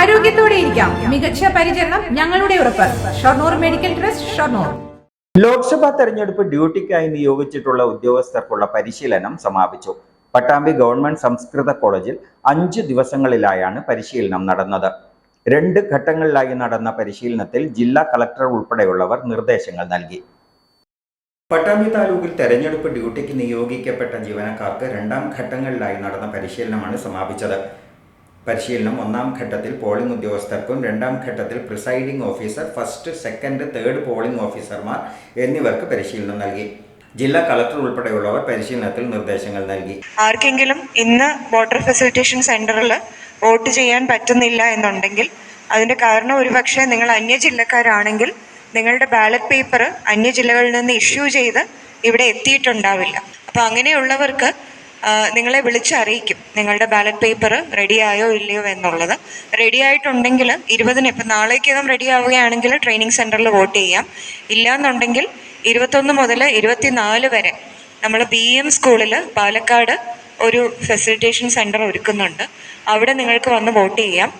ആരോഗ്യത്തോടെ ഇരിക്കാം മികച്ച പരിചരണം ഞങ്ങളുടെ ഉറപ്പ്. Shoranur medical trust Shoranur. Lok Sabha തെരഞ്ഞെടുപ്പ് ഡ്യൂട്ടിക്കായി നിയോഗിച്ചിട്ടുള്ള ഉദ്യോഗസ്ഥർക്കുള്ള പരിശീലനം സമാപിച്ചു. പട്ടാമ്പി ഗവൺമെന്റ് സംസ്കൃത കോളേജിൽ അഞ്ച് ദിവസങ്ങളിലായാണ് പരിശീലനം നടന്നത്. രണ്ട് ഘട്ടങ്ങളിലായി നടന്ന പരിശീലനത്തിൽ ജില്ലാ കളക്ടർ ഉൾപ്പെടെയുള്ളവർ നിർദ്ദേശങ്ങൾ നൽകി. പട്ടാമ്പി താലൂക്കിൽ തെരഞ്ഞെടുപ്പ് ഡ്യൂട്ടിക്ക് നിയോഗിക്കപ്പെട്ട ജീവനക്കാർക്ക് രണ്ടാം ഘട്ടങ്ങളിലായി നടന്ന പരിശീലനമാണ് സമാപിച്ചത്. പരിശീലനം ഒന്നാം ഘട്ടത്തിൽ പോളിംഗ് ഉദ്യോഗസ്ഥർക്കും രണ്ടാം ഘട്ടത്തിൽ presiding officer first second third polling ഓഫീസർമാർ എന്നിവർക്ക് പരിശീലനം നൽകി. ജില്ലാ കളക്ടർ ഉൾപ്പെടെയുള്ളവർ പരിശീലനത്തിൽ നിർദ്ദേശങ്ങൾ നൽകി. ആർക്കെങ്കിലും ഇന്ന് വോട്ടർ ഫെസിലിറ്റേഷൻ സെന്ററിൽ വോട്ട് ചെയ്യാൻ പറ്റുന്നില്ല എന്നുണ്ടെങ്കിൽ അതിന്റെ കാരണം ഒരുപക്ഷെ നിങ്ങൾ അന്യ ജില്ലക്കാരാണെങ്കിൽ നിങ്ങളുടെ ബാലറ്റ് പേപ്പർ അന്യ ജില്ലകളിൽ നിന്ന് ഇഷ്യൂ ചെയ്ത് ഇവിടെ എത്തിയിട്ടുണ്ടാവില്ല. അപ്പോൾ അങ്ങനെയുള്ളവർക്ക് നിങ്ങളെ വിളിച്ചറിയിക്കും. നിങ്ങളുടെ ബാലറ്റ് പേപ്പർ റെഡിയായോ ഇല്ലയോ എന്നുള്ളത്. റെഡി ആയിട്ടുണ്ടെങ്കിൽ ഇരുപതിന് ഇപ്പം നാളേക്കകം റെഡി ആവുകയാണെങ്കിൽ ട്രെയിനിങ് സെന്ററിൽ വോട്ട് ചെയ്യാം. ഇല്ലാന്നുണ്ടെങ്കിൽ ഇരുപത്തൊന്ന് മുതൽ ഇരുപത്തിനാല് വരെ നമ്മൾ ബി എം സ്കൂളിൽ പാലക്കാട് ഒരു ഫെസിലിറ്റേഷൻ സെന്റർ ഒരുക്കുന്നുണ്ട്. അവിടെ നിങ്ങൾക്ക് വന്ന് വോട്ട് ചെയ്യാം.